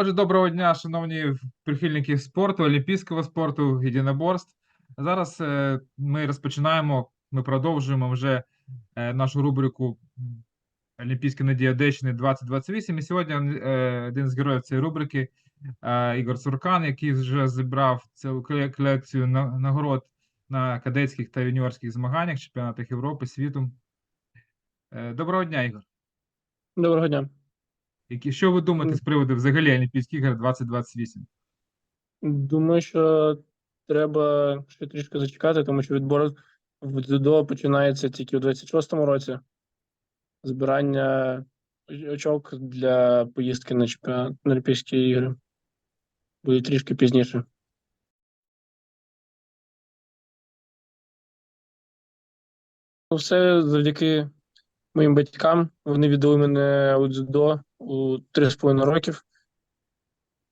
Отже, доброго дня, шановні прихильники спорту, олімпійського спорту, єдиноборств. Зараз е, ми розпочинаємо, ми продовжуємо вже е, нашу рубрику Олімпійська надія Одещини 2028. І сьогодні е, один з героїв цієї рубрики Ігор Суркан, який вже зібрав цілу колекцію на- нагород на кадетських та юніорських змаганнях, чемпіонатах Європи, світу. Доброго дня, Ігор. Доброго дня. Які, що ви думаєте з приводу взагалі Олімпійських ігор 2028? Думаю, що треба ще трішки зачекати, тому що відбор в дзюдо починається тільки у 26-му році. Збирання очок для поїздки на чемпіонат на Олімпійські ігри буде трішки пізніше. Ну, Все завдяки моїм батькам. Вони віддали мене у дзюдо у 3,5 років.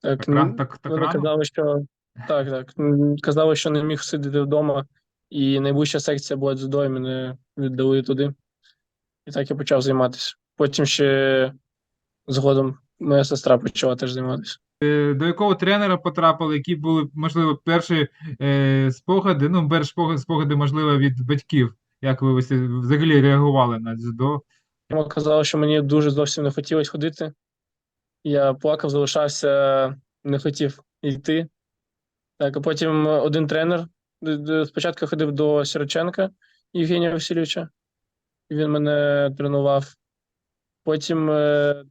Так, Так, так, так рано? казали, що так, так. Казали, що не міг сидіти вдома, і найближча секція була дзюдо, і мене віддали туди. І так я почав займатися. Потім ще згодом моя сестра почала теж займатися. Е, До якого тренера потрапили, які були, можливо, перші е, спогади, ну, перші спогади, можливо, від батьків, як ви взагалі реагували на дзюдо? Мама казала, що мені дуже зовсім не хотілося ходити. Я плакав, залишався, не хотів йти. Так, а потім один тренер. Спочатку ходив до Сіроченка Євгенія Васильовича, і він мене тренував. Потім е,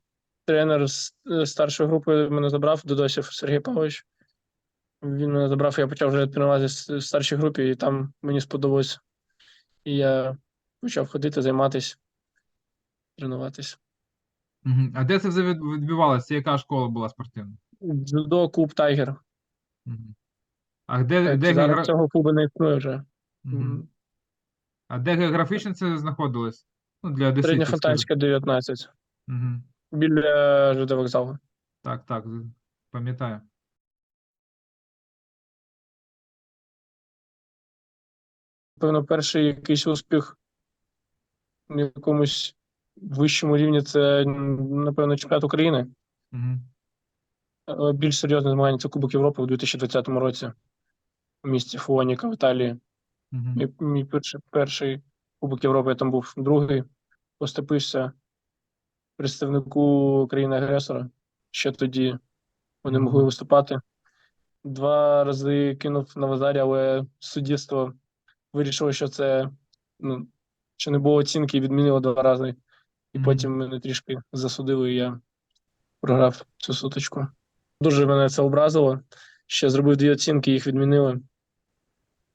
тренер з е, старшої групи мене забрав, Додосів Сергій Павлович. Він мене забрав, я почав вже тренуватися в старшій групі, і там мені сподобалось. І я почав ходити, займатися, тренуватися. Мгм. А де це все від- відбувалося? Це яка школа була спортивна? Дзюдо, клуб Тайгер. Мгм. А де, Так, де, зараз геогра- цього клубу не існує вже. Мгм. М, А де географічно це знаходилось? Ну, для одеситів, скажу. Середньофонтанська, 19. Мгм. Біля ЖД вокзалу. Так, так, з- пам'ятаю. Певно, перший якийсь успіх на якомусь вищому рівні це, напевно, чемпіонат України. Е, Більш серйозне змагання це Кубок Європи у 2020 році у місті Фуоніка в Італії. Мій, мій перший, перший Кубок Європи, я там був другий, поступився представнику країни-агресора. Ще тоді вони могли виступати. Два рази кинув на Вазарі, але суддівство вирішило, що це ну, що не було оцінки і відмінило два рази. І потім мене трішки засудили, і я програв цю сутичку. Дуже мене це образило. Ще зробив дві оцінки, їх відмінили.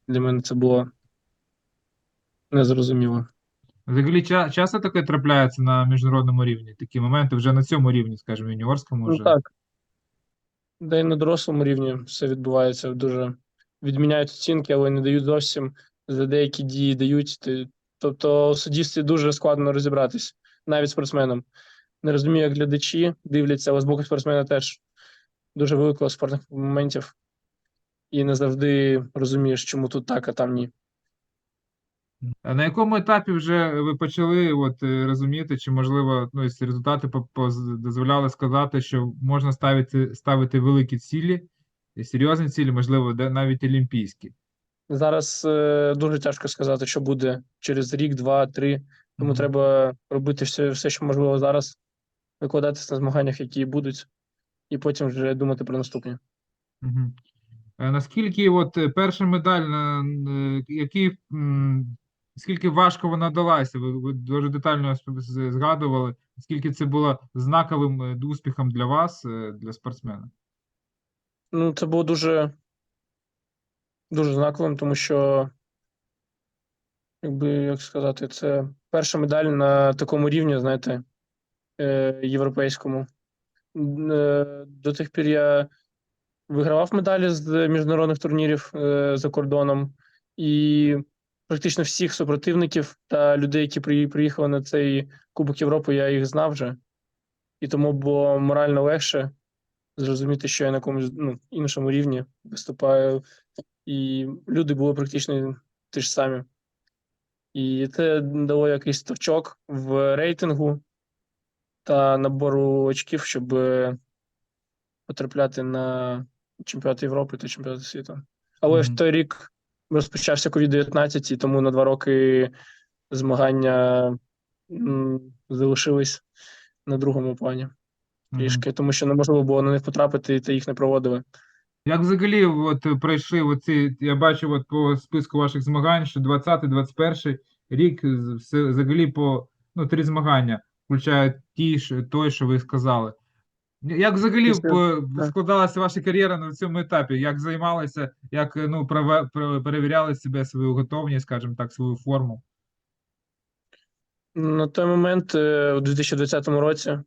Для мене це було незрозуміло. Взагалі, часто таке трапляється на міжнародному рівні, такі моменти вже на цьому рівні, скажімо, юніорському Ну так. Да й на дорослому рівні все відбувається дуже. Відміняють оцінки, але не дають зовсім. За деякі дії дають. Тобто у суддівстві дуже складно розібратись, навіть спортсменам. Не розумію, як глядачі дивляться, але з боку спортсмена теж дуже великого спортних моментів. І не завжди розумієш, чому тут так, а там ні. А на якому етапі вже ви почали от, е, розуміти, чи можливо, ну, результати дозволяли сказати, що можна ставити, ставити великі цілі, серйозні цілі, можливо, навіть олімпійські? Зараз е, дуже тяжко сказати, що буде через рік, два, три. Тому треба робити все, все, що можливо зараз, викладатися на змаганнях, які будуть, і потім вже думати про наступні. Мгм. Е, Наскільки от е, перша медаль, на, е, м, скільки важко вона далася? Ви, ви дуже детально згадували, скільки це було знаковим успіхом для вас, для спортсмена? Ну, це було дуже, дуже знаковим, тому що, якби як сказати, це перша медаль на такому рівні, знаєте, е, європейському. Е, До тих пір я вигравав медалі з міжнародних турнірів е, за кордоном, і практично всіх супротивників та людей, які приїхали на цей Кубок Європи, я їх знав вже. І тому було морально легше зрозуміти, що я на якомусь ну, іншому рівні виступаю, і люди були практично ті ж самі. І це дало якийсь торчок в рейтингу та набору очків, щоб е, потрапляти на чемпіонати Європи та чемпіонати світу. Але Мгм. в той рік розпочався COVID-19, і тому на два роки змагання залишились на другому плані трішки, тому що неможливо було на них потрапити, та їх не проводили. Як взагалі от, пройшли оці, я бачу от по списку ваших змагань, що 20-21 рік взагалі по ну, три змагання, включають ті, що, той, що ви сказали. Як взагалі складалася ваша кар'єра на цьому етапі? Як займалися, як ну, перевіряли себе, свою готовність, скажімо так, свою форму? На той момент, е, у 2020 році,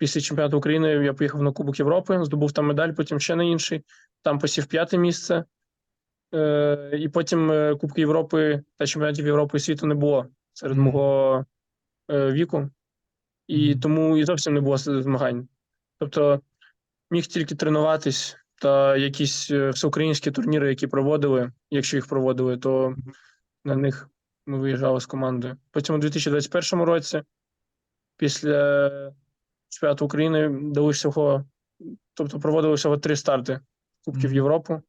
після чемпіонату України, я поїхав на Кубок Європи, здобув там медаль, потім ще на інший. Там посів п'яте місце. Е, І потім е, Кубки Європи та чемпіонатів Європи і світу не було серед мого е, віку. І тому і зовсім не було змагань. Тобто міг тільки тренуватись та якісь е, всеукраїнські турніри, які проводили. Якщо їх проводили, то на них ми виїжджали з командою. Потім у 2021 році, після чемпіонату України, дали всього, тобто проводили всього три старти Кубків Мгм. Європи.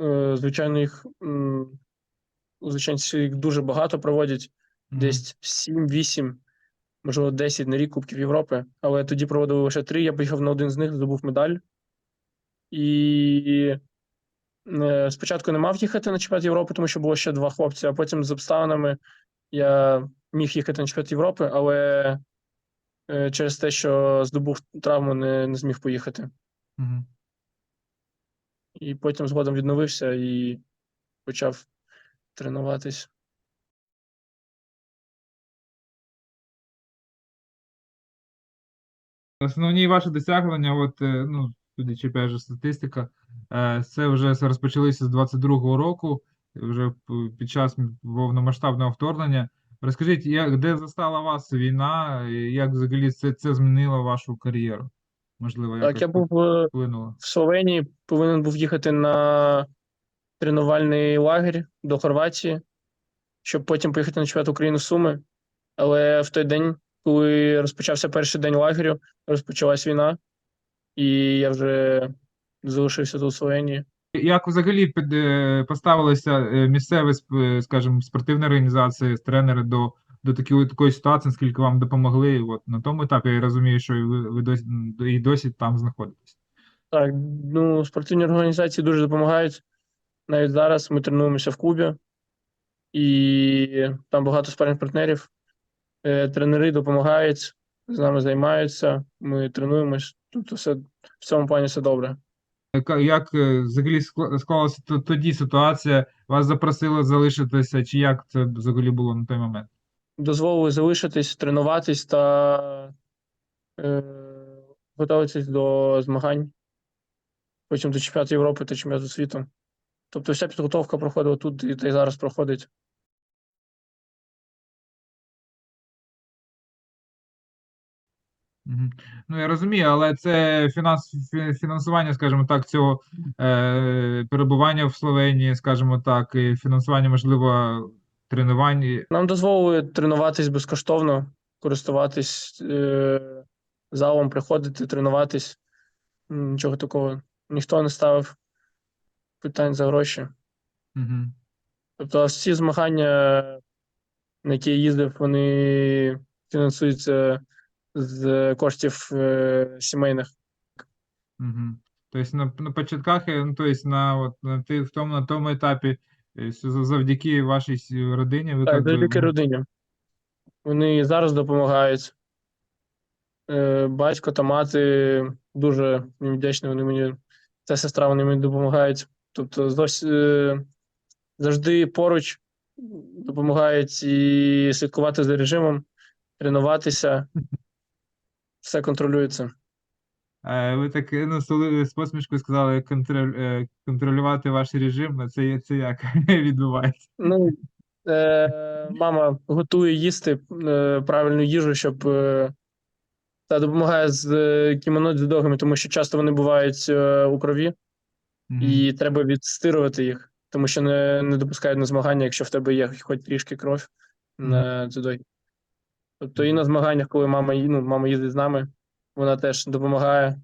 Е, Звичайно, їх звичайно, їх дуже багато проводять, десь 7-8, можливо, 10 на рік Кубків Європи. Але тоді проводили лише три. Я поїхав на один з них, здобув медаль. І е, спочатку не мав їхати на чемпіонат Європи, тому що було ще два хлопці, а потім з обставинами я міг їхати на чемпіонат Європи, але через те, що здобув травму, не, не зміг поїхати. Мгм. І потім згодом відновився і почав тренуватись. Основні ваші досягнення, от, е, ну, судячи опять статистика, е, це вже розпочалися з 22-го року, вже під час повномасштабного вторгнення. Розкажіть, як, де застала вас війна, і як взагалі це, це змінило вашу кар'єру? Можливо, Так, я був е, вплинуло? в Словенії, повинен був їхати на тренувальний лагерь до Хорватії, щоб потім поїхати на чемпіонат України Суми. Але в той день, коли розпочався перший день лагерю, розпочалась війна, і я вже залишився тут у Словенії. Як взагалі е, поставилися е, місцеві, скажімо, спортивні організації, тренери до, до такої, такої ситуації, наскільки вам допомогли? От на тому етапі я розумію, що і ви, ви досі, і досі там знаходитесь. Так, ну, спортивні організації дуже допомагають. Навіть зараз ми тренуємося в клубі, і там багато спарних партнерів. Е, Тренери допомагають, з нами займаються, ми тренуємось. Тобто все в цьому плані все добре. Як е, взагалі склалася тоді ситуація? Вас запросили залишитися, чи як це взагалі було на той момент? Дозволили залишитись, тренуватись та е, готуватись до змагань, потім до чемпіонату Європи та чемпіонату світу. Тобто вся підготовка проходила тут і та й зараз проходить. Ну, я розумію, але це фінанс, фінансування, скажімо так, цього е, перебування в Словенії, скажімо так, і фінансування, можливо, тренувань. Нам дозволили тренуватись безкоштовно, користуватись е, залом, приходити, тренуватись. Нічого такого. Ніхто не ставив питань за гроші. Мгм. Тобто всі змагання, на які я їздив, вони фінансуються з коштів е, сімейних. Мгм. Тобто на, на початках, е, ну, тобто на, от, на, ти, в тому, на тому етапі, е, завдяки вашій родині, ви Так, як завдяки родині. Вони зараз допомагають. Батько та мати дуже їм вдячні, вони мені, та сестра, вони мені допомагають. Тобто завжди поруч допомагають і слідкувати за режимом, тренуватися. Все контролюється. е, ви так ну, з посмішкою сказали контроль, е, контролювати ваш режим, ну, це, це як відбувається? Ну, е, мама готує їсти е, правильну їжу, щоб е, та допомагає з е, кімоно дзюдогами, тому що часто вони бувають е, у крові, Мгм. і треба відстирувати їх, тому що не, не допускають на змагання, якщо в тебе є хоч трішки кров на дзюдо. Тобто і на змаганнях, коли мама, ну, мама їздить з нами, вона теж допомагає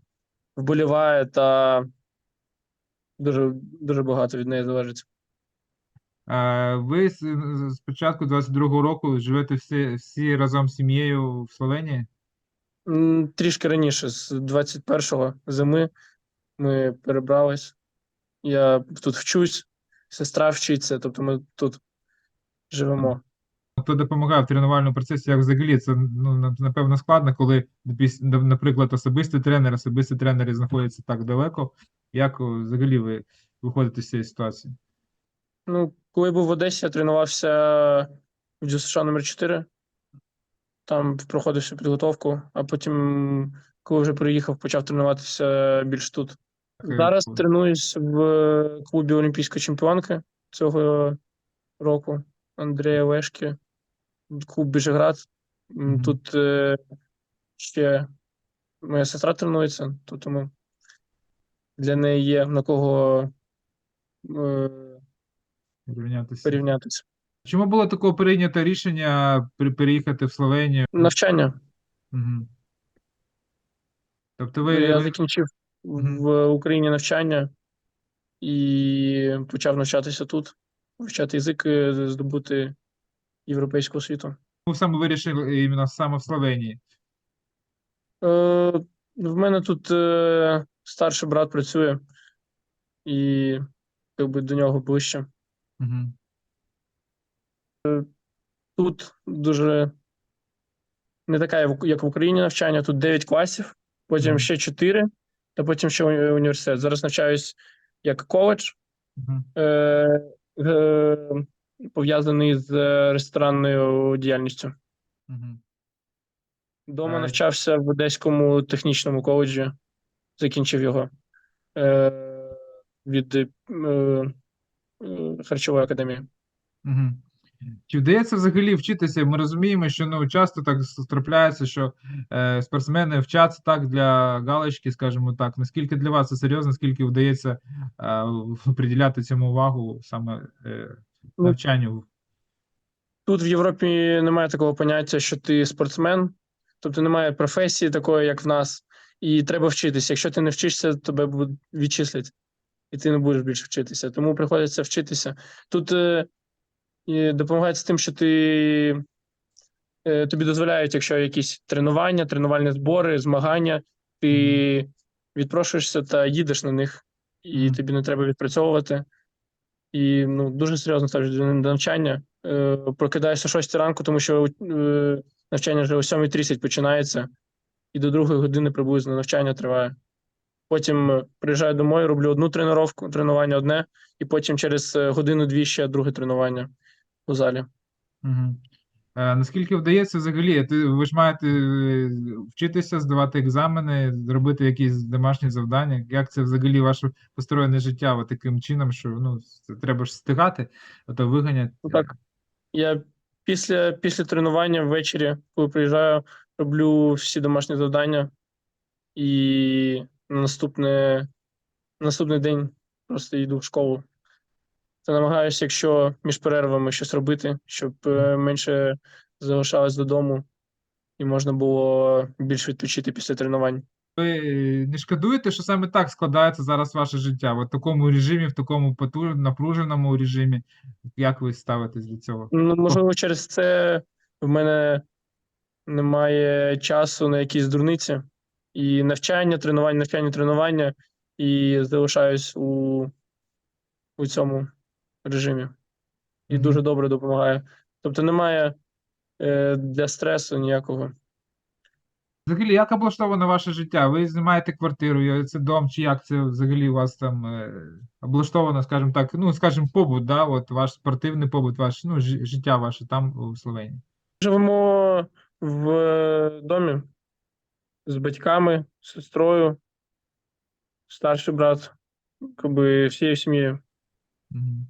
вболіває, та дуже, дуже багато від неї залежить. Е, Ви з з початку 22-го року живете всі, всі разом з сім'єю в Словенії? М, Трішки раніше, з 21-го зими, ми перебрались. Я тут вчусь, сестра вчиться, тобто ми тут живемо. Хто допомагає в тренувальному процесі, як взагалі це ну, напевно складно, коли, наприклад, особистий тренер, особисті тренери знаходяться так далеко. Як взагалі ви виходите з цієї ситуації? Ну, коли був в Одесі, я тренувався в ДЮСШ номер 4 Там проходив всю підготовку, а потім, коли вже приїхав, почав тренуватися більш тут. Е, Зараз тренуюсь в клубі Олімпійської чемпіонки цього року Андрея Лешки, клуб Біжеград. М, Мгм. Тут е, ще моя сестра тренується, то тому для неї є на кого е, рівнятися. порівнятися. Чому було таке прийнято рішення переїхати в Словенію? Навчання. Угу. Тобто ви, Я закінчив Мгм. в Україні навчання і почав навчатися тут, вивчати язики, здобути європейську освіту. ви саме вирішили іменно саме в Словенії? Е, в мене тут е, старший брат працює, і якби до нього ближче. Угу. Тут дуже не така, як в- Україні навчання. Тут 9 класів, потім Мгм. ще 4, та потім ще уні- університет. Зараз навчаюсь як коледж, Угу. е, е, пов'язаний з ресторанною діяльністю. Угу. Дома Е. навчався в Одеському технічному коледжі, закінчив його е, від е, е, харчової академії. Угу. Чи вдається взагалі вчитися? Ми розуміємо, що ну часто так трапляється, що е, спортсмени вчаться так для галочки, скажімо так. Наскільки для вас це серйозно, скільки вдається е, приділяти цьому увагу саме е, навчанню? Тут в Європі немає такого поняття, що ти спортсмен, тобто немає професії такої, як в нас, і треба вчитися. Якщо ти не вчишся, тебе будуть відчислять, і ти не будеш більше вчитися. Тому приходиться вчитися. Тут е, і допомагає з тим, що ти е, тобі дозволяють, якщо якісь тренування, тренувальні збори, змагання, ти відпрошуєшся та їдеш на них, і тобі не треба відпрацьовувати. І ну, дуже серйозно ставлюсь до навчання. Е, прокидаюся о 6 ранку, тому що е, навчання вже о 7.30 починається, і до другої години приблизно навчання триває. Потім е, приїжджаю домой, роблю одну тренування, тренування одне, і потім через е, годину-дві ще друге тренування у залі. Угу. Е, наскільки вдається взагалі? Ти, ви ж маєте е, вчитися, здавати екзамени, зробити якісь домашні завдання. Як це взагалі ваше построєне життя от таким чином, що ну, це треба ж встигати, а то виганять. Ну, так. Я після, після тренування ввечері, коли приїжджаю, роблю всі домашні завдання, і на наступне, наступний день просто йду в школу. Та намагаюся, якщо між перервами щось робити, щоб е, менше залишалось додому, і можна було більш відпочити після тренувань. Ви не шкодуєте, що саме так складається зараз ваше життя? В такому режимі, в такому напруженому режимі. Як ви ставитесь до цього? Ну, можливо, через це в мене немає часу на якісь дурниці. І навчання, тренування, навчання, тренування, і залишаюсь у, у цьому режимі. І дуже добре допомагає. Тобто немає е, для стресу ніякого. Взагалі, як облаштоване ваше життя? Ви знімаєте квартиру, це дом, чи як це взагалі у вас там е, облаштовано, скажімо так, ну, скажімо, побут, да, от ваш спортивний побут, ваш, ну, життя ваше там у Словенії. Живемо в е, домі з батьками, з сестрою, старший брат, якби всією сім'єю. Мгм.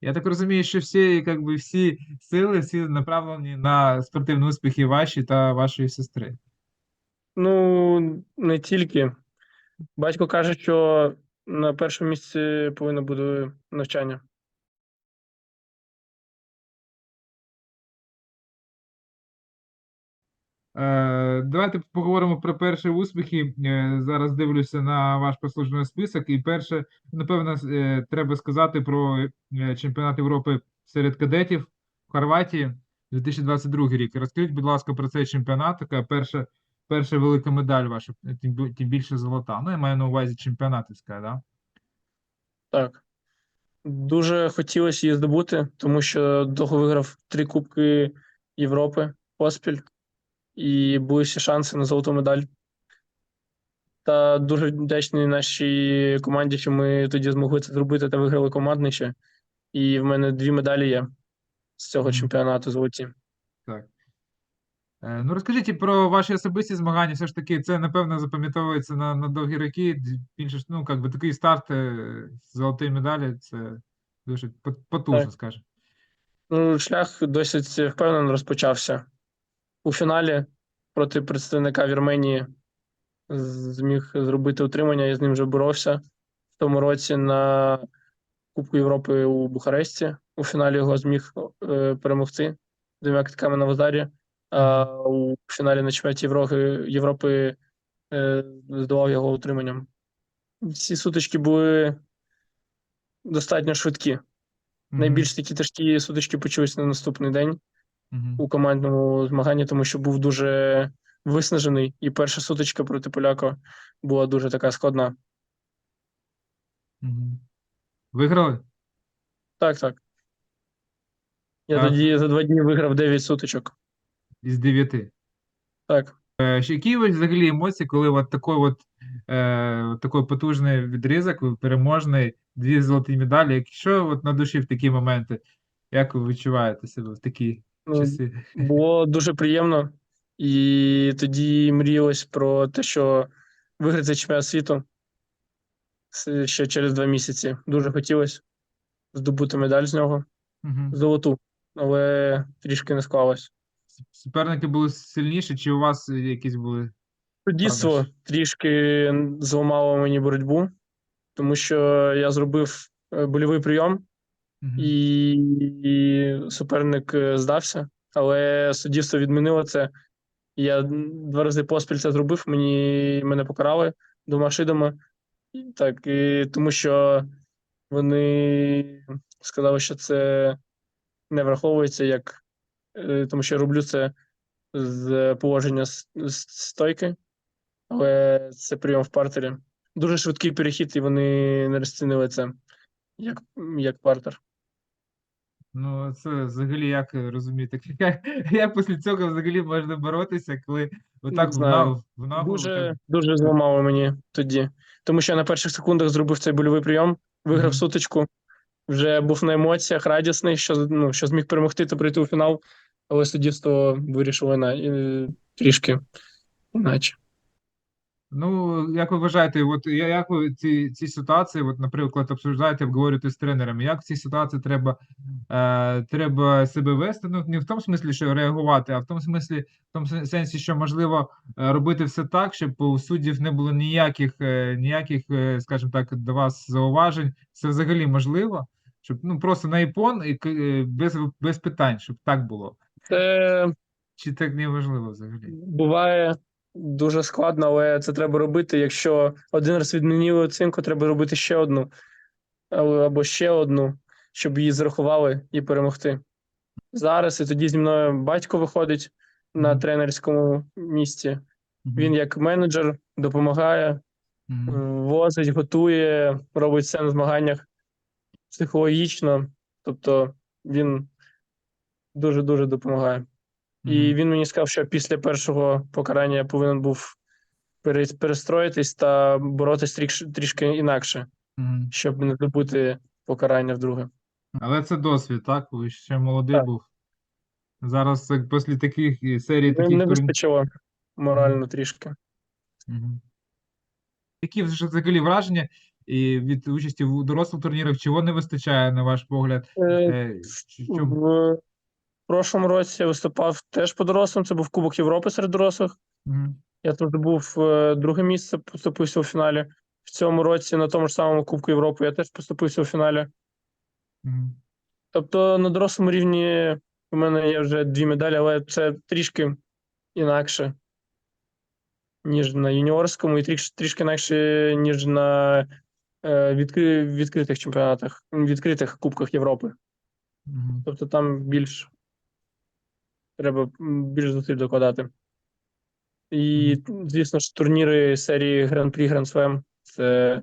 Я так розумію, що всі, як всі сили, всі направлені на спортивні успіхи ваші та вашої сестри. Ну, не тільки. Батько каже, що на першому місці повинно бути навчання. Давайте поговоримо про перші успіхи. Е, зараз дивлюся на ваш послужний список. І перше, напевно, е, треба сказати про е, чемпіонат Європи серед кадетів в Хорватії 2022 рік. Розкажіть, будь ласка, про цей чемпіонат. Така перша, перша велика медаль ваша, тим більше золота. Ну, я маю на увазі чемпіонатівська, да? Так. Дуже хотілося її здобути, тому що довго виграв три Кубки Європи поспіль, і були всі шанси на золоту медаль. Та дуже вдячний нашій команді, що ми тоді змогли це зробити та виграли командний ще. І в мене дві медалі є з цього чемпіонату золоті. Так. Е, Ну, розкажіть про ваші особисті змагання. Все ж таки, це, напевно, запам'ятовується на, на довгі роки. Більше, ну, як би такий старт е, з золотої медалі, це дуже потужно, скажімо. Ну, шлях досить впевнено розпочався. У фіналі проти представника Вірменії зміг зробити утримання, я з ним вже боровся в тому році на Кубку Європи у Бухаресті. У фіналі його зміг е, перемогти двома китками на Вазарі. А у фіналі на чемпіонаті Європи, Європи е, здолав його утриманням. Всі сутички були достатньо швидкі. Найбільш такі тяжкі сутички почалися на наступний день. У командному змаганні, тому що був дуже виснажений, і перша сутичка проти поляка була дуже така складна. Виграли? Так, так. Я Так. тоді за два дні виграв 9 сутичок. Із дев'яти. Так. Е, Які вас взагалі емоції, коли от такий от, е, от такий потужний відрізок, переможний, дві золоті медалі. Якщо от на душі в такі моменти, як ви відчуваєте себе в такі Ну, часи? Було дуже приємно, і тоді мріялось про те, що виграти чемпіонат світу ще через два місяці. Дуже хотілося здобути медаль з нього, Мгм. золоту, але трішки не склалось. Суперники були сильніші, чи у вас якісь були? Суддівство трішки зламало мені боротьбу, тому що я зробив е, больовий прийом. І, суперник е, здався, але суддівство відмінило це. Я два рази поспіль це зробив, мені мене покарали двома шидами. Так, і тому що вони сказали, що це не враховується як, е, тому що я роблю це з положення стойки, але це прийом в партері. Дуже швидкий перехід, і вони не розцінили це як, як партер. Ну, це взагалі як е, розуміти, як, як після цього взагалі можна боротися, коли отак в, знаю. в Дуже, дуже зламало мені тоді. Тому що я на перших секундах зробив цей больовий прийом, виграв Мгм. сутичку, вже був на емоціях, радісний, що, ну, що зміг перемогти та прийти у фінал, але суддівство вирішило на, е, трішки іначе. Ну, як ви вважаєте, от я- як ви ці, ці ситуації, от, наприклад, обсуждаєте, обговорюєте з тренерами, як в цій ситуації треба, е, треба себе вести? Ну, не в тому смислі, що реагувати, а в тому смислі, в тому сен- сенсі, що можливо е, робити все так, щоб у суддів не було ніяких, е, ніяких, е, скажімо так, до вас зауважень. Це взагалі можливо, щоб ну просто на іпон і к- е, без, без питань, щоб так було. Це Чи так неможливо взагалі? буває дуже складно, але це треба робити. Якщо один раз відмінили оцінку, треба робити ще одну або ще одну, щоб її зарахували і перемогти. Зараз і тоді зі мною батько виходить на тренерському місці. Він як менеджер допомагає, возить, готує, робить все на змаганнях психологічно. Тобто він дуже-дуже допомагає. І Мгм. він мені сказав, що після першого покарання я повинен був перестроїтись та боротись трішки, трішки інакше, Мгм. щоб не здобути покарання вдруге. Але це досвід, так? Ви ще молодий Так. був. Зараз, після таких серій, таких не вистачило морально трішки. Мгм. Які взагалі враження і від участі в дорослих турнірах, чого не вистачає, на ваш погляд? Е, Е, В прошлому році виступав теж по дорослим. Це був Кубок Європи серед дорослих. Мгм. Я тут був е, друге місце, поступився у фіналі. В цьому році на тому ж самому Кубку Європи я теж поступився у фіналі. Мгм. Тобто на дорослому рівні у мене є вже дві медалі, але це трішки інакше, ніж на юніорському, і трішки, трішки інакше, ніж на е, відкри, відкритих чемпіонатах, відкритих Кубках Європи. Мгм. Тобто там більш треба більш зусиль докладати. І, звісно ж, турніри серії Гран-прі Гран-Свем це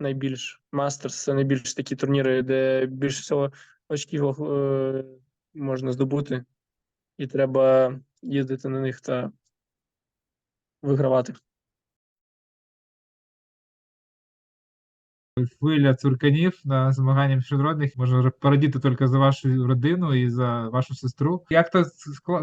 найбільш мастерс, це найбільш такі турніри, де більше всього очків е, можна здобути, і треба їздити на них та вигравати. Хвиля цурканів на змаганнях міжнародних можна порадіти тільки за вашу родину і за вашу сестру. Як то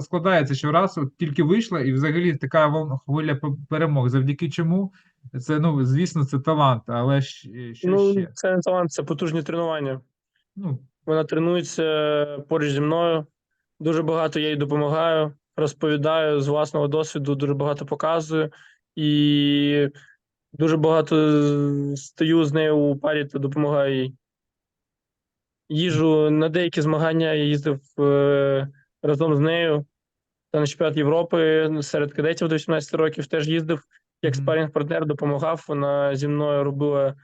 складається, що раз от тільки вийшла, і взагалі така вол- хвиля перемог. Завдяки чому? Це ну звісно, це талант, але що ну, ще? це не талант, це потужні тренування. Ну Вона тренується поруч зі мною. Дуже багато я їй допомагаю, розповідаю з власного досвіду, дуже багато показую і дуже багато з- стою з нею у парі та допомагаю їй. Їжу на деякі змагання я їздив е, разом з нею. Та на чемпіонат Європи серед кадетів до 18 років теж їздив як Мгм. спарінг-партнер, допомагав. Вона зі мною робила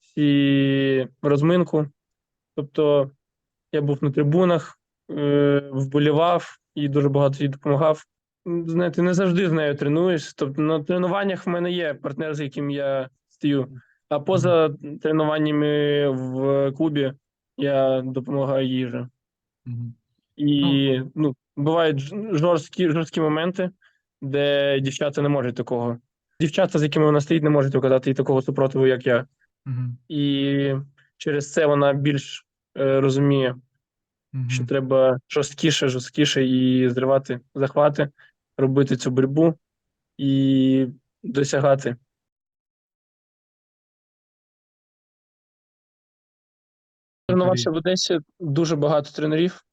всі розминку. Тобто я був на трибунах, е, вболівав і дуже багато їй допомагав. Знаєте, не завжди з нею тренуюсь. Тобто на тренуваннях в мене є партнер, з яким я стою. А поза тренуваннями в клубі я допомагаю їй вже. І ну, бувають жорсткі, жорсткі моменти, де дівчата не можуть такого. Дівчата, з якими вона стоїть, не можуть викладати їй такого супротиву, як я. І через це вона більш е, розуміє, що треба жорсткіше, жорсткіше і зривати захвати, робити цю боротьбу і досягати. Тренувався в Одесі дуже багато тренерів.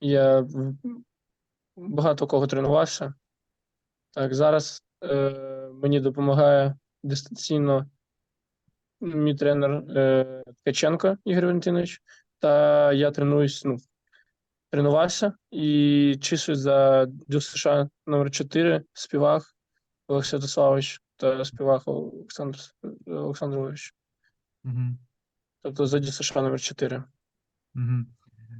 Я багато кого тренувався. Так, зараз е, мені допомагає дистанційно мій тренер е, Ткаченко Ігор Валентинович. Та я тренуюсь, ну, тренувався і числюсь за Дю США номер 4 співак Олег Святославович та співак Олександр Олександрович. Мгм. Тобто за Дю США номер 4. Мгм.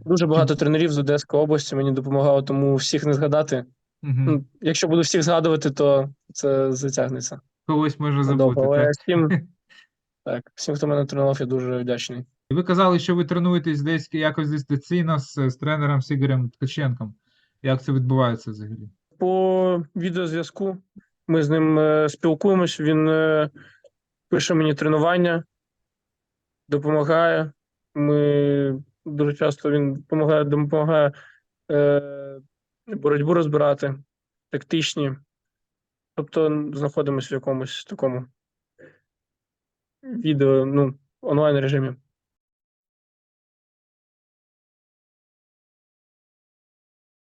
Дуже багато тренерів з Одеської області мені допомагало, тому всіх не згадати. Ну, якщо буду всіх згадувати, то це затягнеться. Когось надовго. забути. Але Так? всім, так, всім, хто мене тренував, я дуже вдячний. І Ви казали, що ви тренуєтесь десь якось дистанційно з, з тренером з Ігорем Ткаченком. Як це відбувається взагалі? По відеозв'язку ми з ним е, спілкуємось. Він е, пише мені тренування, допомагає. Ми дуже часто він допомагає, допомагає е, боротьбу розбирати, тактичні. Тобто знаходимося в якомусь такому відео, ну, онлайн режимі.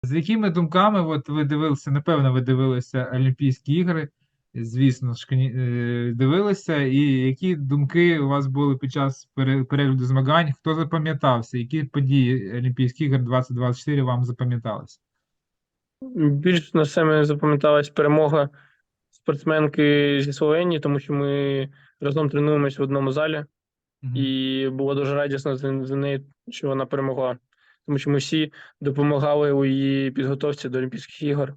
З якими думками от ви дивилися, напевно, ви дивилися Олімпійські ігри, звісно ж, е, дивилися, і які думки у вас були під час перегляду змагань? Хто запам'ятався? Які події Олімпійських ігор 2024 вам запам'яталися? Більш на мене запам'яталась перемога спортсменки зі Словенії, тому що ми разом тренуємось в одному залі, Мгм. і було дуже радісно за неї, що вона перемогла. Тому що ми всі допомагали у її підготовці до Олімпійських ігор.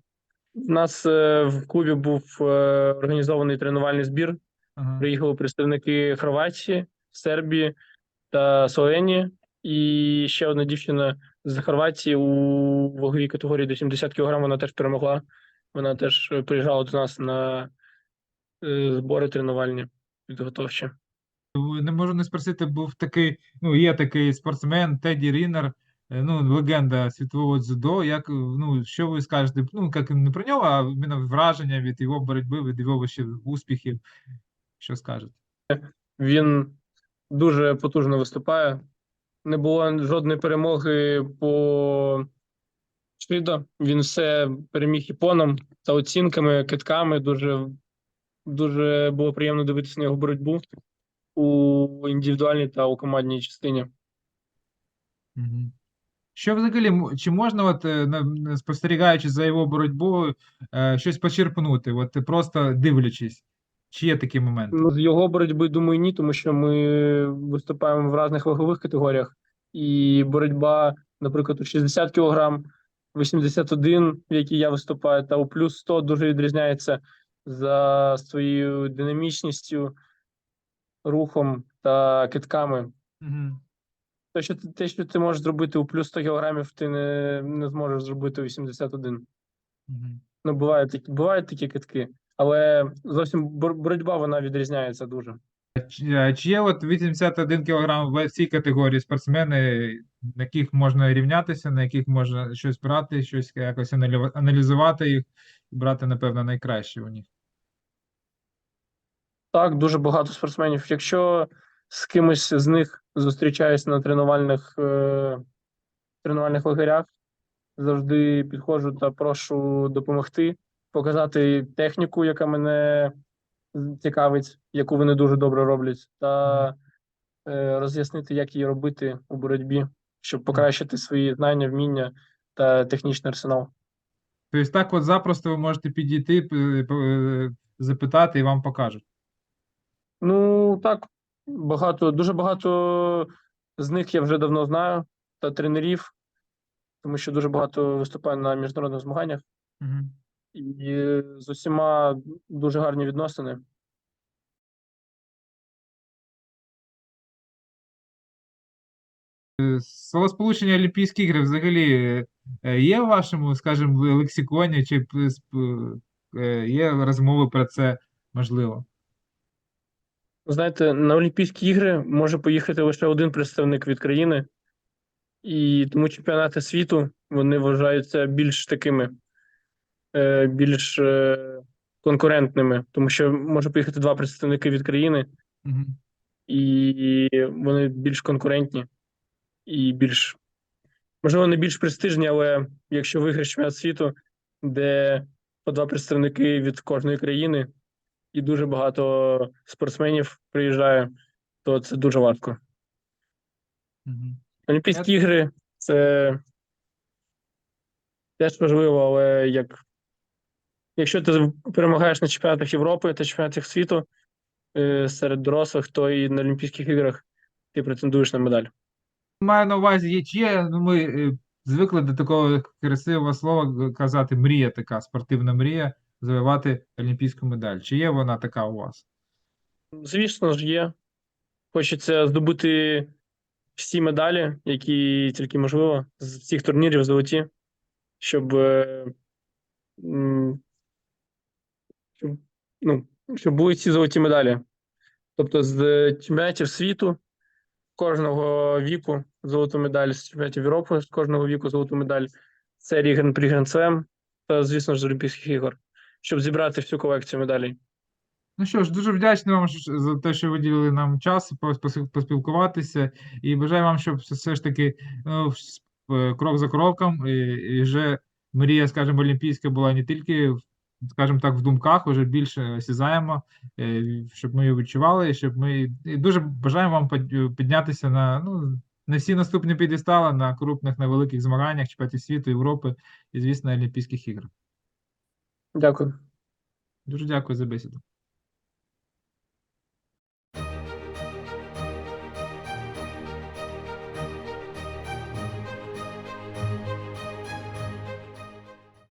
У нас е, в клубі був е, організований тренувальний збір. Ага. Приїхали представники Хорватії, Сербії та Словенії. І ще одна дівчина з Хорватії у ваговій категорії до 70 кг. Вона теж перемогла. Вона теж приїжджала до нас на е, збори тренувальні підготовчі. Не можу не спросити, був такий, ну, є такий спортсмен Теді Рінер, ну, легенда світового дзюдо. Як, е, ну, що ви скажете? Ну, як не про нього, а враження від його боротьби, від його ще успіхів. Що скажете? Він дуже потужно виступає. Не було жодної перемоги по Швідо. Він все переміг іпоном та оцінками, китками. Дуже, дуже було приємно дивитися на його боротьбу у індивідуальній та у командній частині. Мгм. Що взагалі, чи можна, от, е, спостерігаючи за його боротьбою, е, щось почерпнути, от просто дивлячись, чи є такі моменти? Ну, з його боротьби, думаю, ні, тому що ми виступаємо в різних вагових категоріях. І боротьба, наприклад, у 60 кг, 81, в якій я виступаю, та у плюс 100 дуже відрізняється за своєю динамічністю, рухом та китками. Мгм. Те, що ти, те, що ти можеш зробити у плюс 100 кг, ти не, не зможеш зробити у 81. Мгм. Ну, бувають такі, бувають такі китки, але зовсім боротьба вона відрізняється дуже. Чи, є от 81 кг в цій категорії спортсмени, на яких можна рівнятися, на яких можна щось брати, щось якось аналізувати їх і брати, напевно, найкраще у них? Так, дуже багато спортсменів. Якщо з кимось з них зустрічаюсь на тренувальних, е, тренувальних лагерях, завжди підходжу та прошу допомогти, показати техніку, яка мене цікавить, яку вони дуже добре роблять, та е, роз'яснити, як її робити у боротьбі, щоб покращити свої знання, вміння та технічний арсенал. Тобто так от запросто ви можете підійти, запитати і вам покажуть. Ну так, багато, дуже багато з них я вже давно знаю, та тренерів, тому що дуже багато виступаю на міжнародних змаганнях, Мгм. і з усіма дуже гарні відносини. Словосполучення Олімпійські ігри взагалі е, є в вашому, скажімо, лексиконі, чи е, є розмови про це можливо? Знаєте, на Олімпійські ігри може поїхати лише один представник від країни, і тому чемпіонати світу вони вважаються більш такими, е, більш е, конкурентними, тому що може поїхати два представники від країни, і вони більш конкурентні і більш, можливо, не більш престижні, але якщо виграєш чемпіонат світу, де по два представники від кожної країни, і дуже багато спортсменів приїжджає, то це дуже важко. Мгм. Олімпійські ігри це теж важливо, але як якщо ти перемагаєш на чемпіонатах Європи та чемпіонатах світу е, серед дорослих, то і на Олімпійських іграх ти претендуєш на медаль. Маю на увазі, є, чи ну ми е, звикли до такого красивого слова казати мрія така, спортивна мрія, завоювати олімпійську медаль. Чи є вона така у вас? Звісно ж, є. Хочеться здобути всі медалі, які тільки можливо, з всіх турнірів золоті, щоб, е, щоб, ну, щоб були ці золоті медалі. Тобто з чемпіонатів світу кожного віку золоту медаль, з чемпіонатів Європи з кожного віку золоту медаль, серії Гран-прі Гранд Слем та, звісно ж, з Олімпійських ігор, щоб зібрати всю колекцію медалей. Ну що ж, дуже вдячний вам за те, що виділили нам час пос- пос- поспілкуватися, і бажаю вам, щоб все- ж таки ну, крок за кроком, і, і вже мрія, скажімо, олімпійська була не тільки, скажімо так, в думках, вже більше осязаємо, е, щоб ми її відчували, щоб ми і дуже бажаємо вам піднятися на ну. На всі наступні підістали на крупних, на великих змаганнях, чемпіонаті світу, Європи і, звісно, Олімпійських іграх. Дякую. Дуже дякую за бесіду.